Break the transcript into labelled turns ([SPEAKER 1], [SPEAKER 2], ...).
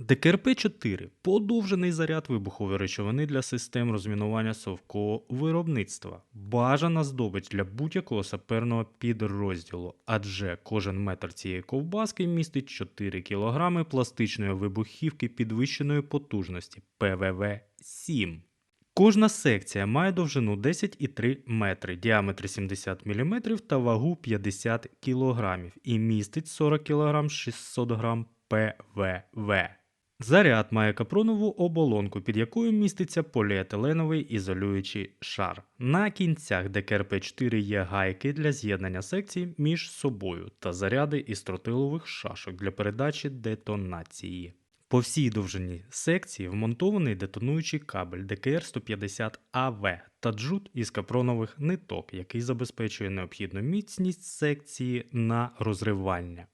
[SPEAKER 1] ДКРП-4 – подовжений заряд вибухової речовини для систем розмінування совкового виробництва. Бажана здобич для будь-якого саперного підрозділу, адже кожен метр цієї ковбаски містить 4 кг пластичної вибухівки підвищеної потужності ПВВ-7. Кожна секція має довжину 10,3 метри, діаметр 70 мм та вагу 50 кг і містить 40 кг 600 г ПВВ. Заряд має капронову оболонку, під якою міститься поліетиленовий ізолюючий шар. На кінцях ДКРП-4 є гайки для з'єднання секцій між собою та заряди із тротилових шашок для передачі детонації. По всій довжині секції вмонтований детонуючий кабель ДКР-150АВ та джут із капронових ниток, який забезпечує необхідну міцність секції на розривання.